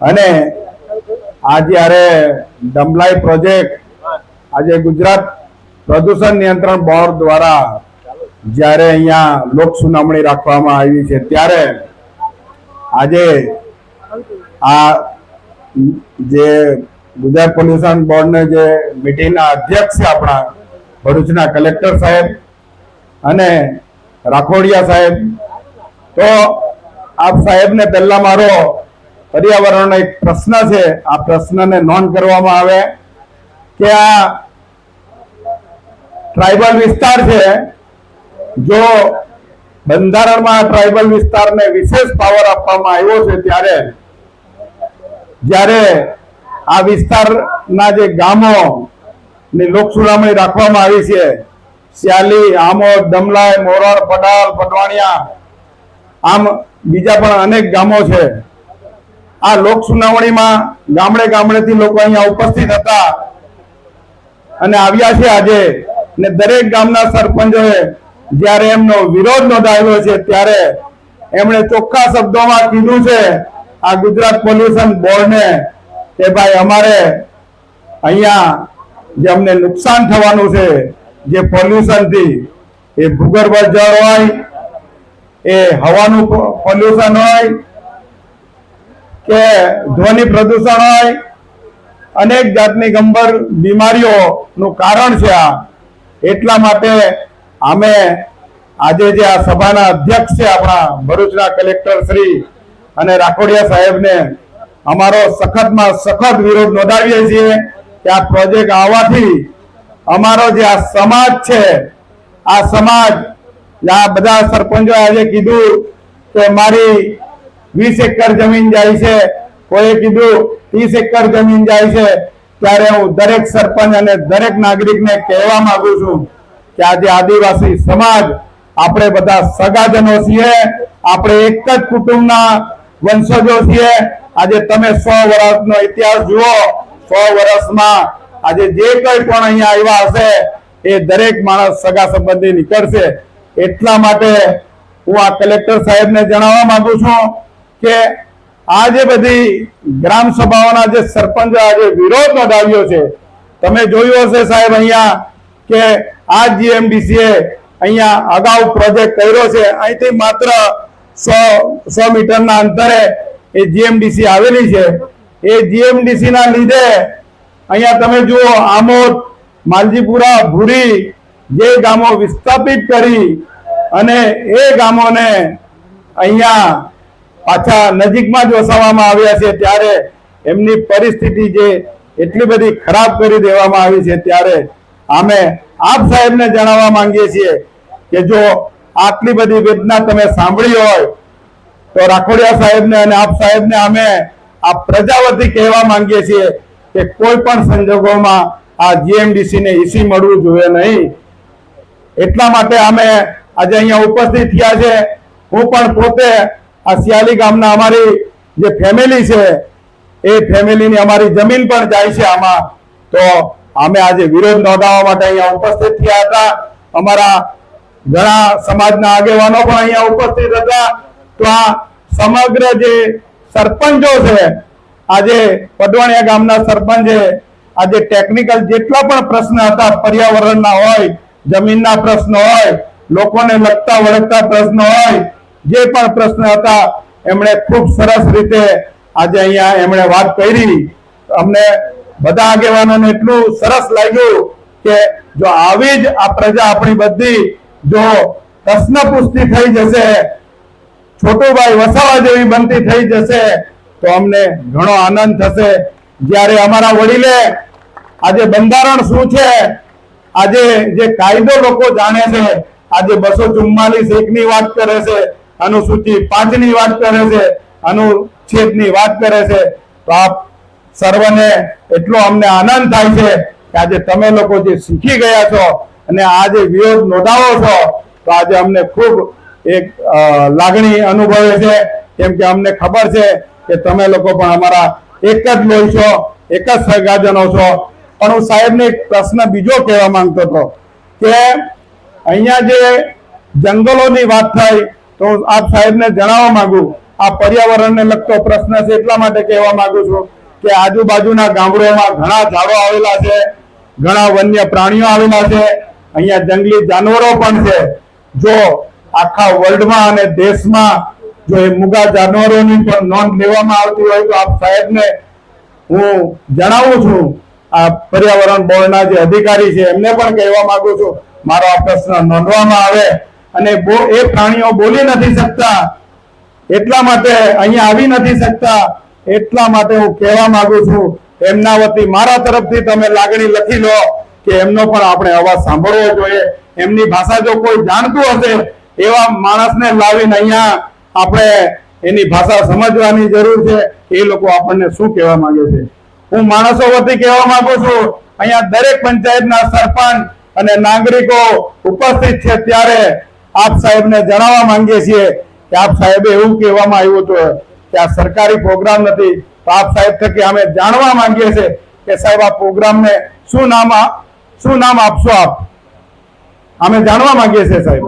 અને આ જ્યારે ડમલાઈ પ્રોજેક્ટ આજે ગુજરાત પ્રદૂષણ નિયંત્રણ બોર્ડ દ્વારા જ્યારે અહીંયા લોક સુનાવણી રાખવામાં આવી છે, ત્યારે આજે આ જે ગુજરાત પોલ્યુશન બોર્ડને જે મિટિંગના અધ્યક્ષ છે આપણા ભરૂચના કલેક્ટર સાહેબ અને રાખોડિયા સાહેબ, તો આપ સાહેબને પહેલા મારો પર્યાવરણનો એક પ્રશ્ન છે. આ પ્રશ્નને નોંધ કરવામાં આવે કે આ ટ્રાઇબલ વિસ્તાર છે. જો બંધારણમાં ટ્રાઇબલ વિસ્તારને વિશેષ પાવર આપવામાં આવ્યો છે ત્યારે, જ્યારે આ વિસ્તારના જે ગામો ની લોક સુનાવણી રાખવામાં આવી છે સ્યાલી આમોદ દમલાઈ મોરણ પડાલ, પટવાણિયા, આમ બીજા પણ અનેક ગામો છે. આ લોક સુનાવણીમાં ગામડે ગામડેથી લોકો અહીંયા ઉપસ્થિત હતા અને આવ્યા છે આજે. ને દરેક ગામના સરપંચોએ જ્યારે એમનો વિરોધ નોંધાયેલો છે ત્યારે એમણે ચોખ્ખા શબ્દોમાં કીધું છે આ ગુજરાત પોલ્યુશન બોર્ડને કે ભાઈ અમારે અહીંયા જે અમને નુકસાન થવાનું છે, જે પોલ્યુશનથી એ ભૂગર્ભ જળ હોય, એ હવાનું પોલ્યુશન હોય કે ધ્વનિ પ્રદૂષણ હોય, અનેક જાતની ગંભીર બીમારીઓનું કારણ છે આ. એટલા માટે અમે આજે જે આ સભાના અધ્યક્ષ છે આપણા ભરૂચના કલેક્ટર શ્રી અને રાખોડિયા સાહેબને અમારો સખતમાં સખત વિરોધ નોંધાવીએ છીએ કે આ પ્રોજેક્ટ આવવાથી અમારો જે આ સમાજ છે, આ સમાજ આ બધા સરપંચો આજે કીધું કે મારી વીસ એકર જમીન જાય છે. કોઈએ કીધું, ત્રીસ એકર જમીન જાય છે. ત્યારે હું દરેક સરપંચ અને દરેક નાગરિકને કહેવા માંગુ છું કે આજે આદિવાસી સમાજ, આપણે બધા સગાજનો છીએ, આપણે એક જ કુટુંબના વંશજો છીએ. આજે તમે સો વર્ષનો ઇતિહાસ જુઓ, સો વર્ષમાં આજે જે કંઈ પણ અહીંયા આવ્યા હશે, એ દરેક માણસ સગા સંબંધી નીકળશે. એટલા માટે હું આ કલેક્ટર સાહેબને જણાવવા માંગુ છું કે આ જે બધી ગ્રામ સભાઓના જે સરપંચ આજે વિરોધ નોંધાવ્યો છે, તમે જોયું હશે સાહેબ અહીંયા કે આ જીએમડીસીએ અહીંયા અગાઉ પ્રોજેક્ટ કર્યો છે. અહીંથી માત્ર સો સો મીટરના અંતરે એ જીએમડીસી આવેલી છે. એ જીએમડીસીના લીધે અહીંયા તમે જુઓ આમોદ, માલજીપુરા, ભૂરી જે ગામો વિસ્થાપિત કરી અને એ ગામોને અહીંયા પાછા નજીકમાં જ વસાવવામાં આવ્યા છે ત્યારે એમની પરિસ્થિતિ જે એટલી બધી ખરાબ કરી દેવામાં આવી છે ત્યારે અમે આપ સાહેબને જણાવવા માંગીએ છીએ કે જો આટલી બધી વેદના તમે સાંભળી હોય, તો રાખોડિયા સાહેબને અને આપ સાહેબને અમે આ પ્રજાવતી કહેવા માંગીએ છીએ કે કોઈ પણ સંજોગોમાં આ જીએમડીસી ને ઈસી મળવું જોઈએ નહીં. એટલા માટે અમે આજે અહીંયા ઉપસ્થિત થયા છે. હું પણ પોતે આ સિયાલી ગામના અમારી જે ફેમિલી છે, એ ફેમિલીની અમારી જમીન પણ જાય છે આમાં. તો અમે આજે વિરોધ નોંધાવવા માટે અહીંયા ઉપસ્થિત થયા હતા. અમારા ઘણા સમાજના આગેવાનો પણ અહીંયા ઉપસ્થિત હતા. તો આ સમગ્ર જે સરપંચો છે, આજે પડવાણિયા ગામના સરપંચે આજે ટેકનિકલ જેટલા પણ પ્રશ્ન હતા, પર્યાવરણના હોય, જમીનના પ્રશ્ન હોય, લોકોને લગતા વળગતા પ્રશ્ન હોય જે પણ પ્રશ્ન હતા, એમણે ખૂબ સરસ રીતે આજે અહીંયા એમણે વાત કરી. અમને બધા આગેવાનોને એટલું સરસ લાગ્યું કે જો આવી જ આ પ્રજા આપણી બધી જો પ્રશ્ન પુષ્ટિ થઈ જશે, છોટુભાઈ વસાવા જેવી બનતી થઈ જશે, તો અમને ઘણો આનંદ થશે. જ્યારે અમારા વડીલે આજે બંધારણ શું છે, આજે જે કાયદો લોકો જાણે છે, આજે બસો ચુમ્માલીસ એક ની વાત કરે છે અનુસૂચિ પાંચની વાત કરે છે અનુચ્છેદની વાત કરે છે. તો આપ સર્વને એટલો અમને આનંદ થાય છે કે આજે તમે લોકો જે શીખી ગયા છો અને આ જે વિરોધ નોંધાવો છો, તો આજે અમને ખૂબ એક લાગણી અનુભવે છે. કેમ કે અમને ખબર છે કે તમે લોકો પણ અમારા એક જ લોહી છો, એક જ સગાજનો છો. પણ હું સાહેબને એક પ્રશ્ન બીજો કહેવા માંગતો હતો કે અહીંયા જે જંગલોની વાત થઈ તો આપ સાહેબને જણાવવા માંગુ, આ પર્યાવરણને લગતો પ્રશ્ન છે એટલા માટે કહેવા માંગુ છું કે આજુબાજુના ગામડોમાં ઘણા ઝાડો આવેલા છે, ઘણા વન્ય પ્રાણીઓ આવેલા છે, અહીંયા જંગલી જાનવરો પણ છે. જો આખા વર્લ્ડમાં અને દેશમાં જો એ મુગા જાનવરોની પણ નોંધ લેવામાં આવતી હોય તો આપ સાહેબને હું જણાવું છું, આ પર્યાવરણ બોર્ડના જે અધિકારી છે એમને પણ કહેવા માંગુ છું. મારો આ પ્રશ્ન નોંધવામાં આવે. અને એ પ્રાણીઓ બોલી નથી શકતા. એટલા માટે અહીંયા આવી નથી શકતા. એટલા માટે હું કહેવા માંગુ છું એમના વતી મારા તરફથી તમે લાગણી લખી લો કે એમનો પણ આપણે અવાજ સાંભળવો જોઈએ. એમની ભાષા જો કોઈ જાણતું હશે, એવા માણસને લાવીને અહીંયા આપણે એની ભાષા સમજવાની જરૂર છે. એ લોકો આપણને શું કહેવા માંગે છે? હું માણસો વતી કહેવા માંગુ છું, અહીંયા દરેક પંચાયતના સરપંચ અને નાગરિકો ઉપસ્થિત છે ત્યારે આપ સાહેબને જણાવવા માંગીએ છીએ કે આપ સાહેબે એવું કહેવામાં આવ્યું હતું કે આ સરકારી પ્રોગ્રામ નથી. તો આપ સાહેબ થકી અમે જાણવા માંગીએ છીએ કે સાહેબ, આ પ્રોગ્રામને શું નામ શું નામ આપશો આપ? અમે જાણવા માંગીએ છીએ સાહેબ.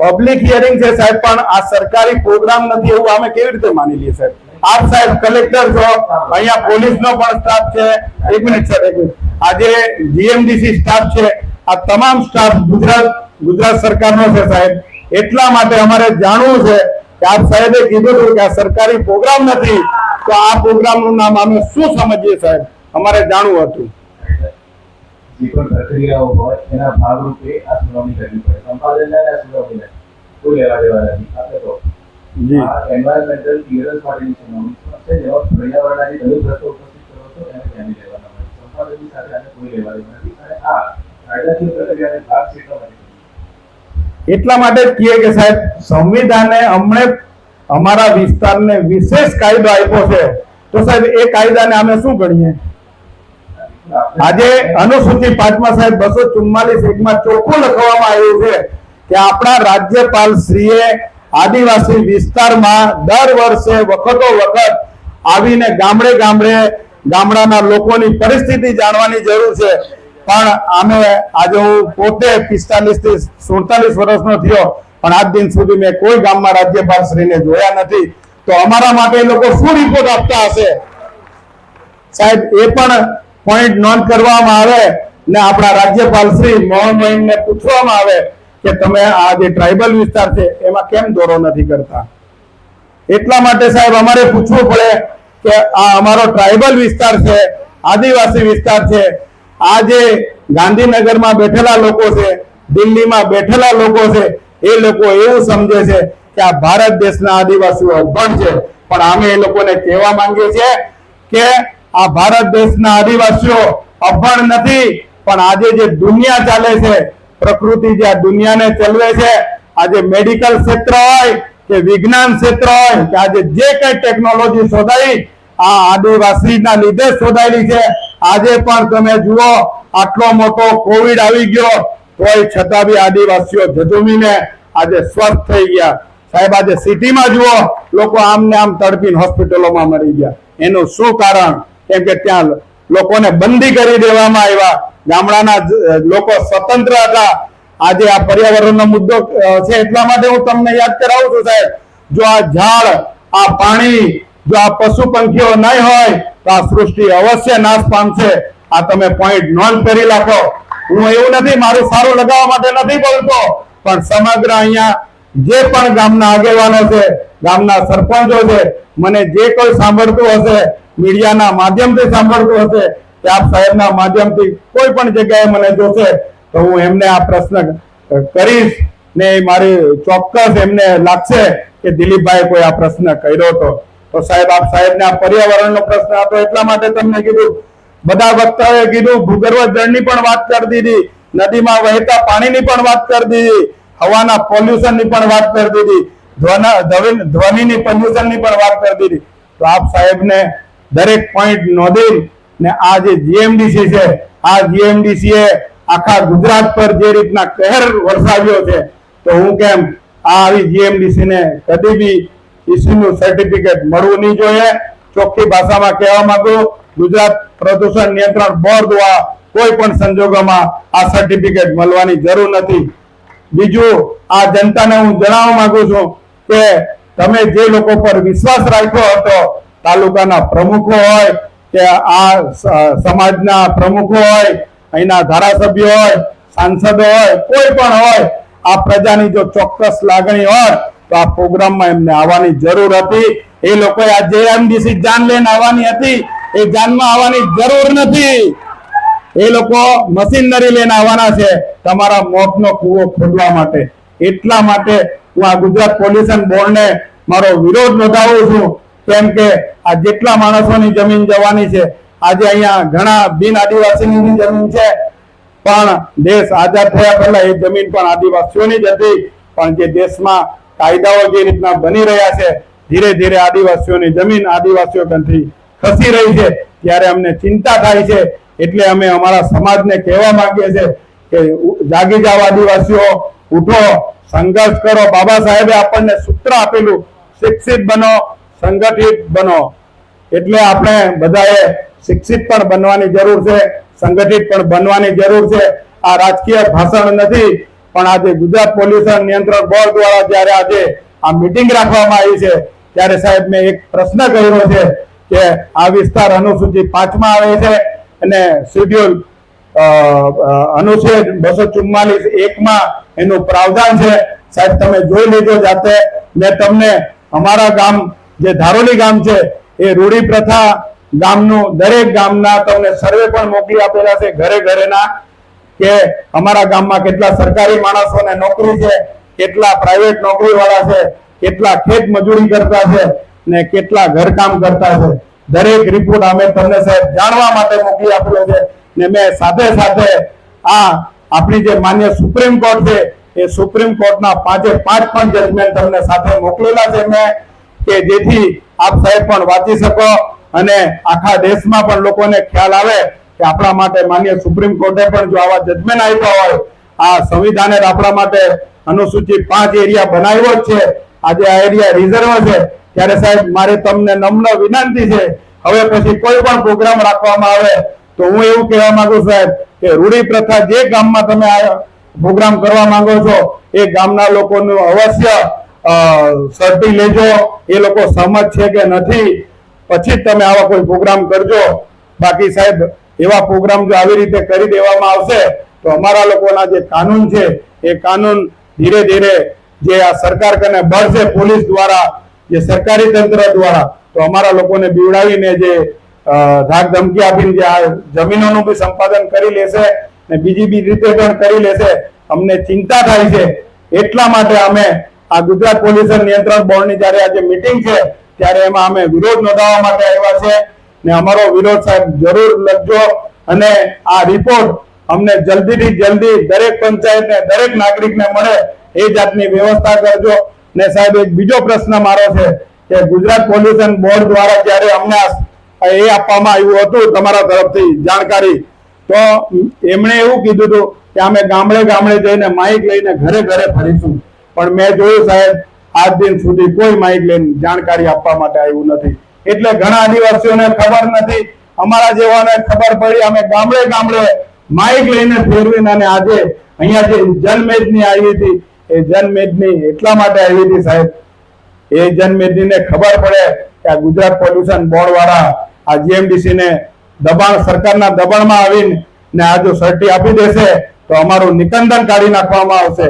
પબ્લિક હિયરિંગ છે સાહેબ, પણ આ સરકારી પ્રોગ્રામ નથી એવું અમે કેવી રીતે માની લઈએ સાહેબ? આપ સાહેબ કલેક્ટર છો, અહીંયા પોલીસનો પણ સ્ટાફ છે. એક મિનિટ સર એક મિનિટ આજે જીએમડીસી સ્ટાફ છે. આ તમામ સ્ટાફ ગુજરાત ગુજરાત સરકારનો છે સાહેબ. એટલા માટે અમારે જાણવું છે કે આપ સાહેબે કીધું હતું કે આ સરકારી પ્રોગ્રામ નથી તો આ પ્રોગ્રામનું નામ અમે શું સમજીએ સાહેબ? અમારે જાણવું હતું. જે પણ પ્રક્રિયાઓ હોય એના ભાગરૂપે આ સુનાવણી કરવી પડે. સંપાદન અને આ સુનાવણી કોઈ લેવા દેવા નથી. આપણે તો આ એન્વાયરમેન્ટલ ક્લિયરન્સ માટેની સુનાવણી છે. જેમાં પર્યાવરણના દરેક પ્રશ્નો ઉપસ્થિત કરો છો એને ધ્યાને લેવાના હોય. સંપાદનની સાથે આને કોઈ લેવા દેવા નથી. અને આ એટલા માટે જ કહીએ કે સાહેબ, સંવિધાને અમને અમારા વિસ્તારને વિશેષ કાયદો આપ્યો છે. તો સાહેબ, એ કાયદાને અમે શું ગણીએ? આજે અનુસૂચિ પાંચમાં સાહેબ બસો ચુમ્માલીસ એકમાં ચોખ્ખું લખવામાં આવ્યું છે કે આપણા રાજ્યપાલ શ્રીએ આદિવાસી વિસ્તારમાં દર વર્ષે વખતો વખત આવીને ગામડે ગામડે ગામડાના લોકોની પરિસ્થિતિ જાણવાની જરૂર છે. પણ અમે આજે હું પોતે પિસ્તાલીસથી સુડતાલીસ વર્ષનો થયો, પણ આજ દિન સુધી મેં કોઈ ગામમાં રાજ્યપાલ શ્રીને જોયા નથી. તો અમારા માટે લોકો શું રિપોર્ટ આપતા હશે? સાહેબ, એ પણ પોઈન્ટ નોંધ કરવામાં આવે ને આપણા રાજ્યપાલ શ્રી મોહન મોહિનને પૂછવામાં આવે કે તમે આ જે ટ્રાઇબલ વિસ્તાર છે, એમાં કેમ દોરો નથી કરતા? એટલા માટે સાહેબ અમારે પૂછવું પડે કે આ અમારો ટ્રાઇબલ વિસ્તાર છે, આદિવાસી વિસ્તાર છે આ જે ગાંધીનગરમાં બેઠેલા લોકો છે, દિલ્હીમાં બેઠેલા લોકો છે, એ લોકો એવું સમજે છે કે આ ભારત દેશના આદિવાસીઓ અભણ છે. પણ અમે એ લોકોને કહેવા માંગીએ છીએ કે આ ભારત દેશના આદિવાસીઓ અભણ નથી, પણ આજે જે દુનિયા ચાલે છે, પ્રકૃતિ જે આ દુનિયાને ચલવે છે, આજે મેડિકલ ક્ષેત્ર હોય કે વિજ્ઞાન ક્ષેત્ર હોય કે આજે જે કઈ ટેકનોલોજી શોધાઈ આ આદિવાસીના લીધે શોધાયેલી છે. આજે પણ તમે જુઓ, આટલો મોટો કોવિડ આવી ગયો. તોય છતાં બી આદિવાસીઓ ઝઝુમીને આજે સ્વસ્થ થઈ ગયા. સાહેબ, આજે સિટીમાં જુઓ, લોકો આમ ને આમ તડપીને હોસ્પિટલોમાં મરી ગયા. એનું શું કારણ? કેમ કે ત્યાં લોકોને બંધી કરી દેવામાં આવ્યા. ગામડાના લોકો સ્વતંત્ર હતા. આજે આ પર્યાવરણનો મુદ્દો છે એટલા માટે હું તમને યાદ કરાવું છું સાહેબ. જો આ ઝાડ, આ પાણી જો આ પશુ પંખીઓ નહીં હોય, તો આ સૃષ્ટિ અવશ્ય નાશ પામશે. આ તમે પોઈન્ટ નોંધ કરી રાખો. હું એવું નથી, મારું સારું લગાવવા માટે નથી બોલતો, પણ સમગ્ર અહીંયા જે પણ ગામના આગેવાનો છે, ગામના સરપંચો છે, મને જે કોઈ સાંભળતું હશે, મીડિયાના માધ્યમથી સાંભળતું હશે કે આપ સાહેબના માધ્યમથી કોઈ પણ જગ્યાએ મને જોશે, તો હું એમને આ પ્રશ્ન કરીશ ને મારી ચોક્કસ એમને લાગશે કે દિલીપભાઈ કોઈ આ પ્રશ્ન કર્યો હતો તો સાહેબ, આપ સાહેબને આ પર્યાવરણનો પ્રશ્ન હતો એટલા માટે તમને કીધું. બધા વક્તાઓએ કીધું, ભૂગર્ભ જળની પણ વાત કરી દીધી, નદીમાં વહેતા પાણીની પણ વાત કરી દીધી, હવાના પોલ્યુશનની પણ વાત કરી દીધી, ધ્વના- ધ્વનિ- ધ્વનિની પોલ્યુશનની પણ વાત કરી દીધી. તો આપ સાહેબને દરેક પોઈન્ટ નોંધી ને આ જે જીએમડીસી છે, આ જીએમડીસી એ આખા ગુજરાત પર જે રીતના કહેર વરસાવ્યો છે, તો હું કેમ આ આવી જીએમડીસી ને કદી બી ઈસીનું સર્ટિફિકેટ મળવું નહીં જોઈએ. ચોખ્ખી ભાષામાં કહેવા માંગુ ગુજરાત પ્રદૂષણ નિયંત્રણ બોર્ડ દ્વારા કોઈ પણ સંજોગોમાં આ સર્ટિફિકેટ મળવાની જરૂર નથી. બીજું, આ જનતાને હું જણાવવા માંગુ છું કે તમે જે લોકો પર વિશ્વાસ રાખ્યો હતો, તાલુકાના પ્રમુખો હોય કે આ સમાજના પ્રમુખો હોય, અહીંના ધારાસભ્યો હોય, સાંસદો હોય, કોઈ પણ હોય, આ પ્રજાની જો ચોક્કસ લાગણી હોય તો આ પ્રોગ્રામમાં એમને આવવાની જરૂર હતી. એ લોકોએ આ જેએમડીસી જાન લઈને આવવાની હતી. એ જાનમાં આવવાની જરૂર નથી. એ લોકો મશીનરી લઈને આવવાના છે. તમારા મોતનો કૂવો ખોદવા માટે. એટલા માટે હું આ ગુજરાત પોલ્યુશન બોર્ડને મારો વિરોધ નોંધાવું છું. કેમ કે આ જેટલા માણસોની જમીન જવાની છે, આજે અહીંયા ઘણા બિન આદિવાસીની જમીન છે. પણ દેશ આઝાદ થયા પહેલા એ જમીન પણ આદિવાસીઓની જ હતી. પણ જે દેશમાં કાયદાઓ જે રીતના બની રહ્યા છે, ધીરે ધીરે આદિવાસીઓની જમીન આદિવાસીઓ કંઠી ખસી રહી છે. ત્યારે અમને ચિંતા થાય છે. એટલે અમે અમારા સમાજને કહેવા માંગીએ છીએ કે જાગી જાઓ આદિવાસીઓ, ઉઠો, સંઘર્ષ કરો. બાબા સાહેબે આપણને સૂત્ર આપેલું, શિક્ષિત બનો, સંગઠિત બનો. એટલે આપણે બધાએ શિક્ષિત પણ બનવાની જરૂર છે, સંગઠિત પણ બનવાની જરૂર છે. આ રાજકીય ભાષણ નથી. પણ આજે ગુજરાત પોલ્યુશન નિયંત્રણ બોર્ડ દ્વારા જ્યારે આજે આ મીટિંગ રાખવામાં આવી છે, ત્યારે સાહેબ મેં એક પ્રશ્ન કર્યો છે કે આ વિસ્તાર અનુસૂચિ પાંચમાં આવે છે અને શેડ્યુલ અનુચ્છેદ બસો ચુમ્માલીસ એકમાં એનું પ્રાવધાન છે. સાહેબ, તમે જોઈ લેજો જાતે. મેં તમને અમારા ગામ જે ધારોલી ગામ છે, એ રૂઢી પ્રથા ગામનું દરેક ગામના તમને સર્વે પણ મોકલી આપેલા છે, ઘરે ઘરેના. કે અમારા ગામમાં કેટલા સરકારી માણસોને નોકરી છે, કેટલા પ્રાઇવેટ નોકરી વાળા છે, કેટલા ખેત મજૂરી કરતા છે ને કેટલા ઘરકામ કરતા છે. દરેક રિપોર્ટ અમે તમને સાહેબ જાણવા માટે મોકલી આપેલો છે ને મેં સાથે સાથે આ આપણી જે માન્ય સુપ્રીમ કોર્ટ છે, એ સુપ્રીમ કોર્ટના પાંચે પાંચ પણ જજમેન્ટ તમને સાથે મોકલેલા છે મેં, કે જેથી આપ સાહેબ પણ વાંચી શકો અને આખા દેશમાં પણ લોકોને ખ્યાલ આવે કે આપણા માટે માન્ય સુપ્રીમ કોર્ટે પણ જો આવા જજમેન્ટ આપ્યા હોય, આ સંવિધાને આપણા માટે અનુસૂચિત પાંચ એરિયા બનાવ્યો જ છે. આજે આ એરિયા રિઝર્વ છે. ત્યારે સાહેબ, મારે તમને નમ્ર વિનંતી છે. હવે પછી કોઈ પણ પ્રોગ્રામ રાખવામાં આવે તો હું એવું કહેવા માંગુ સાહેબ, કે રૂઢી પ્રથા જે ગામમાં તમે આ પ્રોગ્રામ કરવા માંગો છો, એ ગામના લોકોનું અવશ્ય સરટી લેજો. એ લોકો સહમત છે કે નથી. પછી તમે આવા કોઈ પ્રોગ્રામ કરજો. બાકી સાહેબ એવા પ્રોગ્રામ જો આવી રીતે કરી દેવામાં આવશે, તો અમારા લોકોના જે કાનૂન છે, એ કાનૂન ધીરે ધીરે જે આ સરકાર કને બળશે પોલીસ દ્વારા, જે સરકારી તંત્ર દ્વારા, તો અમારા લોકોને બીવડાવીને જે ધાક ધમકી આપીને જે આ જમીનોનું બી સંપાદન કરી લેશે ને બીજી બી રીતે પણ કરી લેશે, અમને ચિંતા થાય છે. એટલા માટે અમે આ ગુજરાત પોલ્યુશન નિયંત્રણ બોર્ડની જ્યારે આજે મિટિંગ છે, ત્યારે એમાં અમે વિરોધ નોંધાવવા માટે આવ્યા છે. ને અમારો વિરોધ સાહેબ જરૂર લખજો અને આ રિપોર્ટ અમને જલ્દીથી જલ્દી દરેક પંચાયતને, દરેક નાગરિકને મળે એ જાતની વ્યવસ્થા કરજો. ને સાહેબ, એક બીજો પ્રશ્ન મારો છે કે ગુજરાત પોલ્યુશન બોર્ડ દ્વારા જ્યારે અમને એ આપવામાં આવ્યું હતું તમારા તરફથી જાણકારી, તો એમણે એવું કીધું હતું કે અમે ગામડે ગામડે જઈને માઇક લઈને ઘરે ઘરે ફરીશું. પણ મેં જોયું સાહેબ, આજ દિન સુધી કોઈ માઇક લઈને જાણકારી આપવા માટે આવ્યું નથી. એટલે ઘણા આદિવાસીઓને ખબર નથી. અમારા જેવાને ખબર પડી, અમે ગામડે ગામડે માઇક લઈને ફેરવીને અને આજે અહીંયા જે જનમેદની આવી હતી, એ જનમેદની એટલા માટે આવી હતી સાહેબ. એ જનમેદનીને ખબર પડે કે આ ગુજરાત પોલ્યુશન બોર્ડ વાળા આ જીએમડીસી ને દબાણ, સરકારના દબાણમાં આવીને ને આ જો સર્ટી આપી દેશે, તો અમારું નિકંદન કાઢી નાખવામાં આવશે.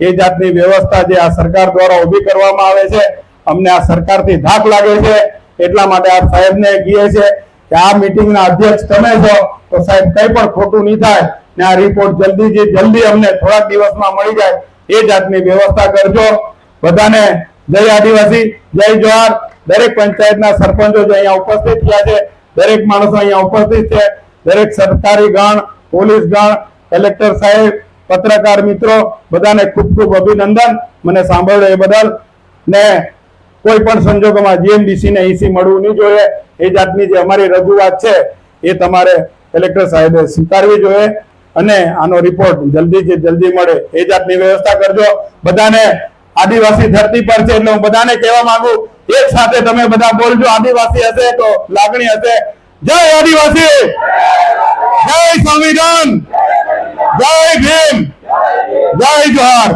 એ જાતની વ્યવસ્થા જે આ સરકાર દ્વારા ઊભી કરવામાં આવે છે, અમને આ સરકારથી ધાક લાગે છે. એટલા માટે આ સાહેબને કહીએ છે કે આ મીટિંગના અધ્યક્ષ તમે છો, તો સાહેબ કંઈ પણ ખોટું નહીં થાય ને આ રિપોર્ટ જલ્દી જલ્દી અમને થોડાક દિવસમાં મળી જાય. એ જાતની વ્યવસ્થા કરજો. બધાને જય આદિવાસી, જય જોહાર. દરેક પંચાયતના સરપંચો જે અહીંયા ઉપસ્થિત થયા છે, દરેક માણસો અહીંયા ઉપસ્થિત છે. દરેક સરકારી ગણ, પોલીસ ગણ, કલેક્ટર સાહેબ, પત્રકાર મિત્રો, બધાને ખૂબ ખૂબ અભિનંદન. મને સાંભળ્યો એ બદલ. ને કોઈ પણ સંજોગોમાં જીએમડીસી ને ઈસી મળવું નહીં જોઈએ. એ જાતની જે અમારી રજૂઆત છે, એ તમારે કલેક્ટર સાહેબે સ્વીકારવી જોઈએ અને આનો રિપોર્ટ જલ્દી જે જલ્દી મળે. એ જાતની વ્યવસ્થા કરજો. બધાને આદિવાસી ધરતી પર છે એટલે હું બધાને કહેવા માંગુ, એક સાથે તમે બધા બોલજો, આદિવાસી હશે તો લાગણી હશે. જય આદિવાસી! જય સંવિધાન! જય ભીમ! જય જોહાર!